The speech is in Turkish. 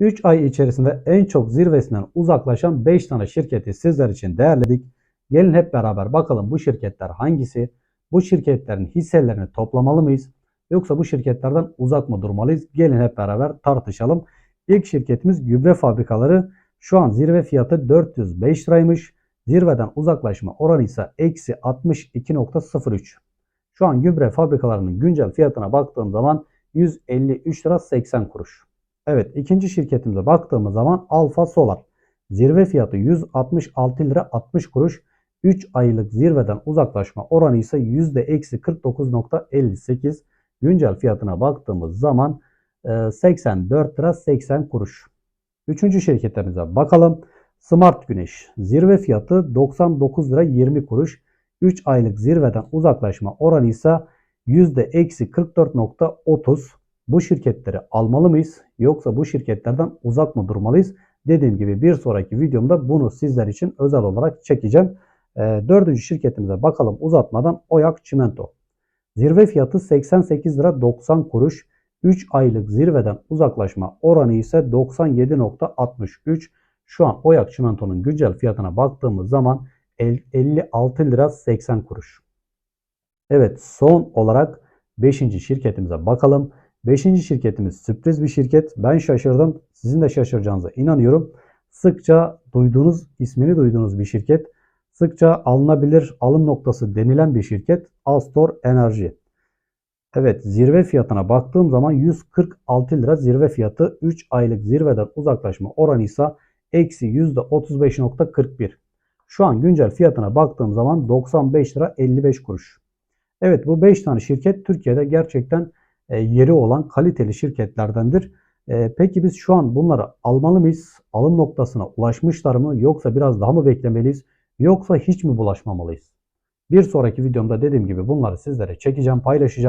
3 ay içerisinde en çok zirvesinden uzaklaşan 5 tane şirketi sizler için değerledik. Gelin hep beraber bakalım bu şirketler hangisi? Bu şirketlerin hisselerini toplamalı mıyız? Yoksa bu şirketlerden uzak mı durmalıyız? Gelin hep beraber tartışalım. İlk şirketimiz gübre fabrikaları. Şu an zirve fiyatı 405 liraymış. Zirveden uzaklaşma oranı ise eksi 62.03. Şu an gübre fabrikalarının güncel fiyatına baktığım zaman 153 lira 80 kuruş. Evet ikinci şirketimize baktığımız zaman Alfa Solar. Zirve fiyatı 166 lira 60 kuruş. 3 aylık zirveden uzaklaşma oranı ise %-49.58. Güncel fiyatına baktığımız zaman 84 lira 80 kuruş. Üçüncü şirketimize bakalım. Smart Güneş. Zirve fiyatı 99 lira 20 kuruş. 3 aylık zirveden uzaklaşma oranı ise %-44.30. Bu şirketleri almalı mıyız yoksa bu şirketlerden uzak mı durmalıyız? Dediğim gibi bir sonraki videomda bunu sizler için özel olarak çekeceğim. E, dördüncü şirketimize bakalım uzatmadan Oyak Çimento. Zirve fiyatı 88 lira 90 kuruş. 3 aylık zirveden uzaklaşma oranı ise 97.63. Şu an Oyak Çimento'nun güncel fiyatına baktığımız zaman 56 lira 80 kuruş. Evet son olarak 5. şirketimize bakalım. 5. şirketimiz sürpriz bir şirket. Ben şaşırdım. Sizin de şaşıracağınıza inanıyorum. Sıkça duyduğunuz, ismini duyduğunuz bir şirket. Sıkça alınabilir alım noktası denilen bir şirket. Astor Enerji. Evet zirve fiyatına baktığım zaman 146 lira zirve fiyatı 3 aylık zirveden uzaklaşma oranı ise eksi %35.41. Şu an güncel fiyatına baktığım zaman 95 lira 55 kuruş. Evet bu 5 tane şirket Türkiye'de gerçekten yeri olan kaliteli şirketlerdendir. E, peki biz şu an bunları almalı mıyız? Alım noktasına ulaşmışlar mı? Yoksa biraz daha mı beklemeliyiz? Yoksa hiç mi bulaşmamalıyız? Bir sonraki videomda dediğim gibi bunları sizlere çekeceğim, paylaşacağım.